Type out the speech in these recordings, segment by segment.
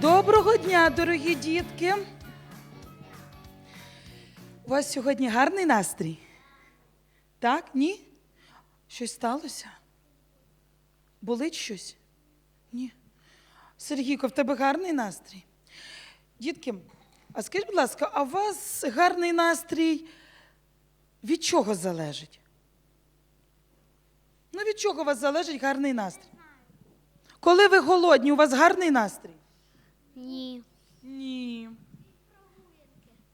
Доброго дня, дорогі дітки. У вас сьогодні гарний настрій? Так? Ні? Щось сталося? Болить щось? Ні. Сергійко, в тебе гарний настрій? Дітки, а скажіть, будь ласка, а у вас гарний настрій від чого залежить? Ну, від чого у вас залежить гарний настрій? Коли ви голодні, у вас гарний настрій? Ні. Ні.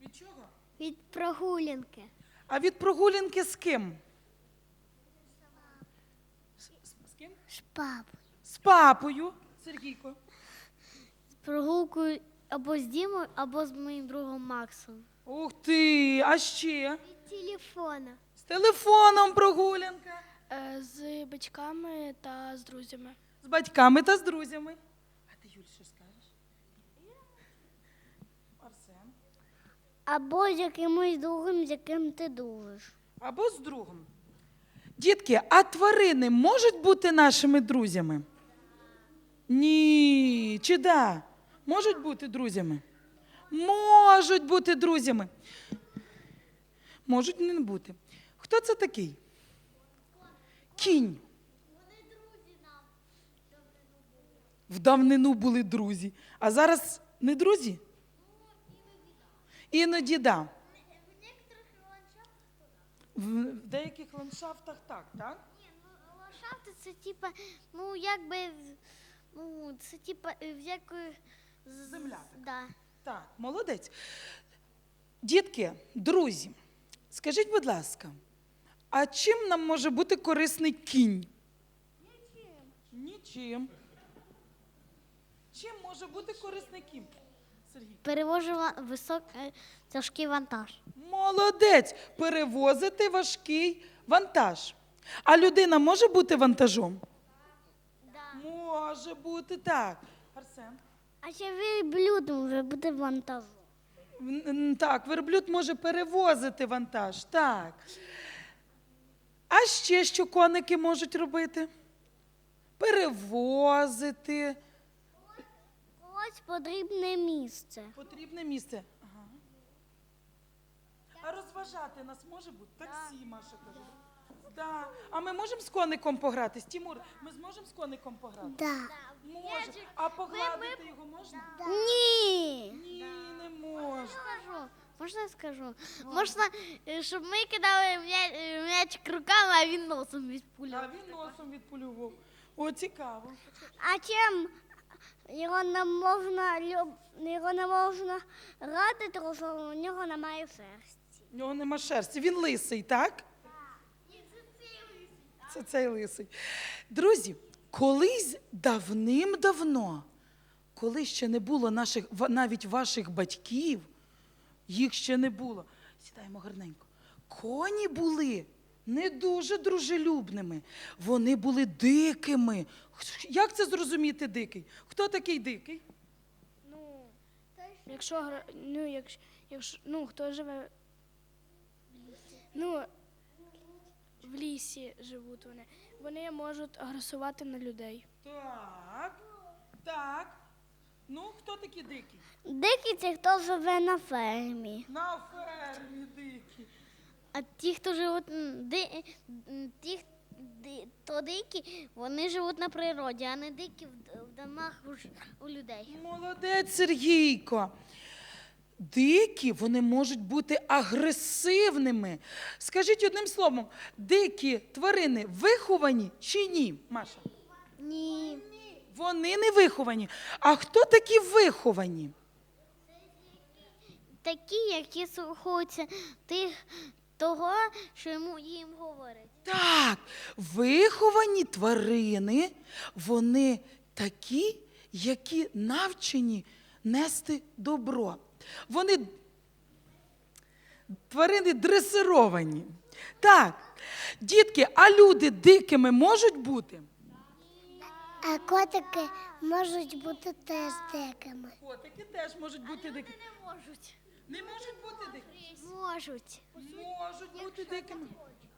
Від чого? Від прогулянки. А від прогулянки з ким? З, з- з ким? З папою. З папою. Сергійко. З прогулкою або з Дімою, або з моїм другом Максом. Ух ти! А ще? Від телефона. З телефоном прогулянка. Е, З батьками та з друзями. З батьками та з друзями. А ти, Юль, що скажеш? Арсен. Або з якимось другом, з яким ти дружиш. Або з другом. Дітки, а тварини можуть бути нашими друзями? Ні. Чи да? Можуть бути друзями? Можуть бути друзями. Можуть не бути. Хто це такий? Кінь. В давнину були друзі. А зараз не друзі? Іноді да. В деяких ландшафтах так, так? Ні, ну ландшафти це типа, ну якби, ну це типа в якої... з- Земля Да. Так, молодець. Дітки, друзі, скажіть, будь ласка, а чим нам може бути корисний кінь? Нічим. Нічим. Чим може бути корисний кінь? Сергій. Перевожу ва- висок, е, тяжкий вантаж. Молодець. Перевозити важкий вантаж. А людина може бути вантажом? Да. Може бути так. Арсен. А ще верблюд може бути вантажом. М, Так, верблюд може перевозити вантаж. Так. А ще що коники можуть робити? Перевозити. Ось потрібне місце. Потрібне місце. Ага. А розважати нас може бути? Таксі, Маша каже. Да. А ми можемо з коником погратись? Тімур, ми зможемо з коником пограти? Да. Може. А погладити його можна? Ні. Ні, не можна. Скажу. Можна я скажу? Можна, е, щоб ми кидали м'я- е, м'ячик руками, а він носом відпуляв. А він носом відполював. О, цікаво. А чим його не можна люб... його не можна грати, тому що у нього немає шерсті. У нього нема шерсті. Він лисий, так? Так. Це цей лисий. Це цей лисий. Друзі, колись давним-давно, коли ще не було наших, навіть ваших батьків, їх ще не було. Сідаємо гарненько. Коні були не дуже дружелюбними. Вони були дикими. Як це зрозуміти дикий? Хто такий дикий? Ну, якщо, гра- ну, якщо, якщо ну, хто живе ну, в лісі живуть вони, вони можуть агресувати на людей. Так, так. Ну, хто такі дикі? Дикий це хто живе на фермі. На фермі дикі. А ті, хто живуть ди... ті, ди... то дикі, вони живуть на природі, а не дикі в, домах у, у людей. Молодець, Сергійко. Дикі вони можуть бути агресивними. Скажіть одним словом, дикі тварини виховані чи ні, Маша? Ні. Вони не виховані. А хто такі виховані? Такі, які слухаються тих, того, що йому їм говорять. Так, виховані тварини, вони такі, які навчені нести добро. Вони тварини дресировані. Так, Дітки, а люди дикими можуть бути? А котики можуть бути теж дикими. Котики теж можуть бути дикими. Не можуть. Не можуть бути дикими. Можуть. Можуть бути дикими.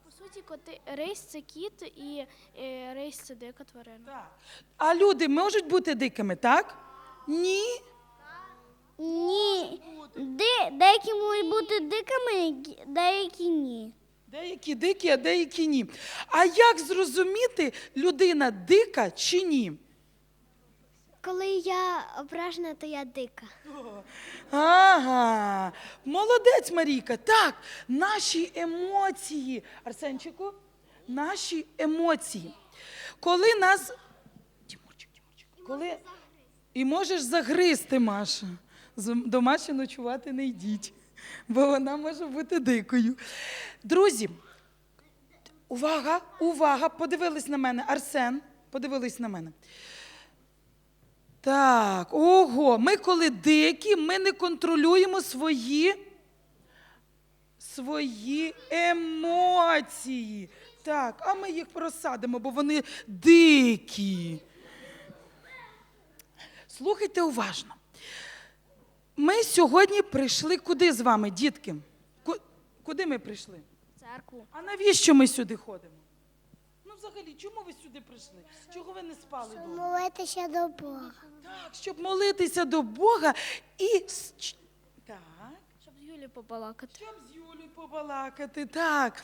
По суті, коти рейс це кіт і е, рейс це дика тварина. Так. А люди можуть бути дикими, так? Ні. Ні. Де, деякі можуть бути дикими, деякі ні. Деякі дикі, а деякі ні. А як зрозуміти, людина дика чи ні? Коли я ображена, то я дика. Ага, молодець, Марійка. Так, наші емоції, Арсенчику, наші емоції. Коли нас. Тимурчик, Тимурчик, коли... І можеш загризти, Маша. До Маші ночувати не йдіть, бо вона може бути дикою. Друзі, увага, увага, подивились на мене. Арсен, подивились на мене. Так, ого, ми коли дикі, ми не контролюємо свої, свої емоції. Так, а ми їх просадимо, бо вони дикі. Слухайте уважно. Ми сьогодні прийшли куди з вами, дітки? Куди ми прийшли? Церкву. А навіщо ми сюди ходимо? Взагалі, чому ви сюди прийшли? Чого ви не спали вдома? Молитися до Бога. Так, щоб молитися до Бога і с- ч- так, Щоб з Юлі побалакати. щоб з Юлею побалакати. Так.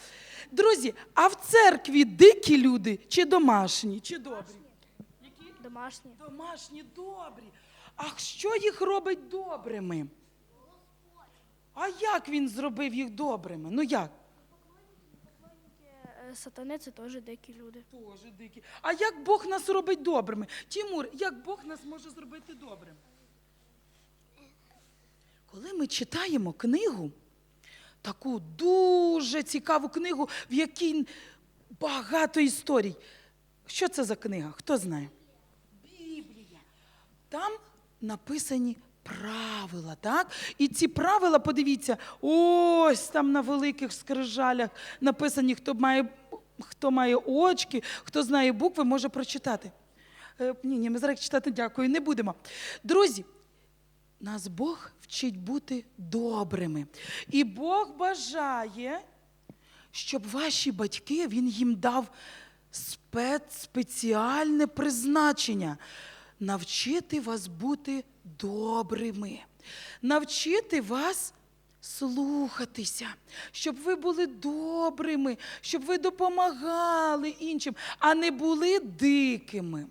Друзі, а в церкві дикі люди чи домашні, чи добрі? Які? Домашні. Домашні добрі. А що їх робить добрими? А як він зробив їх добрими? Ну як? Сатани це теж дикі люди. Тоже дикі. А як Бог нас робить добрими? Тімур, як Бог нас може зробити добрим? Коли ми читаємо книгу, таку дуже цікаву книгу, в якій багато історій. Що це за книга? Хто знає? Біблія. Там написані правила, так? І ці правила, подивіться, ось там на великих скрижалях написані, хто має, хто має очки, хто знає букви, може прочитати. Е, ні, ні, ми зараз читати дякую, не будемо. Друзі, нас Бог вчить бути добрими. І Бог бажає, щоб ваші батьки, Він їм дав спецспеціальне призначення навчити вас бути добрими, навчити вас слухатися, щоб ви були добрими, щоб ви допомагали іншим, а не були дикими.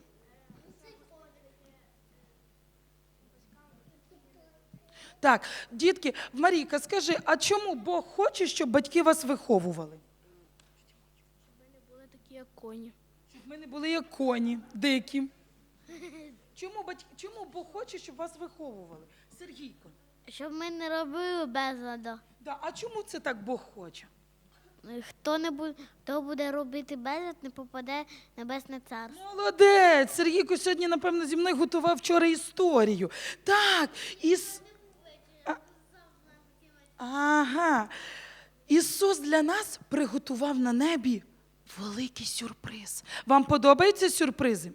Так, дітки, Марійка, скажи, а чому Бог хоче, щоб батьки вас виховували? Щоб Ми не були такі, як коні. Щоб ми не були як коні, дикі. Чому, батьки, чому Бог хоче, щоб вас виховували? Сергійко. Щоб ми не робили безладу. Да, а чому це так Бог хоче? Хто не буде, хто буде робити безлад, не попаде в небесне царство. Молодець! Сергійко сьогодні, напевно, зі мною готував вчора історію. Так, іс... А... Ага. Ісус для нас приготував на небі великий сюрприз. Вам подобаються сюрпризи?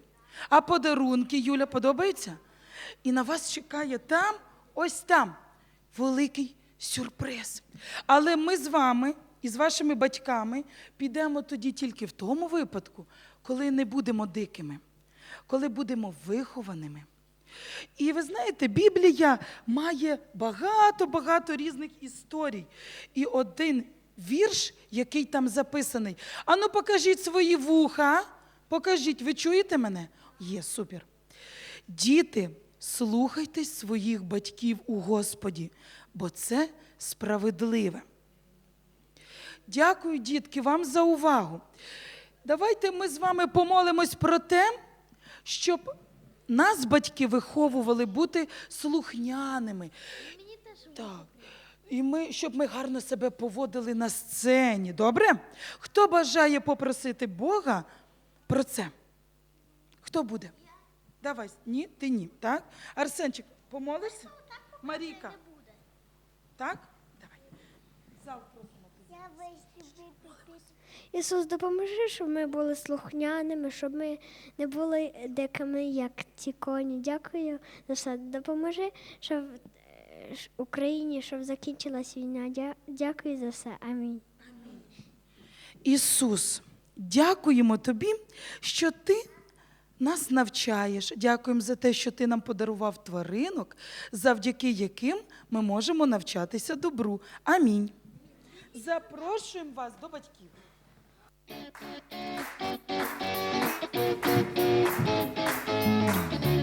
А подарунки, Юля, подобаються? І на вас чекає там, ось там, великий сюрприз. Але ми з вами і з вашими батьками підемо тоді тільки в тому випадку, коли не будемо дикими, коли будемо вихованими. І ви знаєте, Біблія має багато-багато різних історій. І один вірш, який там записаний. Ану, покажіть свої вуха. Покажіть, ви чуєте мене? Є, супер. Діти, слухайтесь своїх батьків у Господі, бо це справедливе. Дякую, дітки, вам за увагу. Давайте ми з вами помолимось про те, щоб нас батьки виховували бути слухняними. Так. І ми, щоб ми гарно себе поводили на сцені. Добре? Хто бажає попросити Бога про це? Хто буде? Давай. Ні, ти ні. Так? Арсенчик, помолишся? Марійка. Так? Давай. Зал. Ісус, допоможи, щоб ми були слухняними, щоб ми не були дикими, як ці коні. Дякую за все. Допоможи, щоб е, Україні, щоб закінчилась війна. Дякую за все. Амінь. Ісус, дякуємо тобі, що ти нас навчаєш. Дякуємо за те, що ти нам подарував тваринок, завдяки яким ми можемо навчатися добру. Амінь. Запрошуємо вас до батьків. Thank you.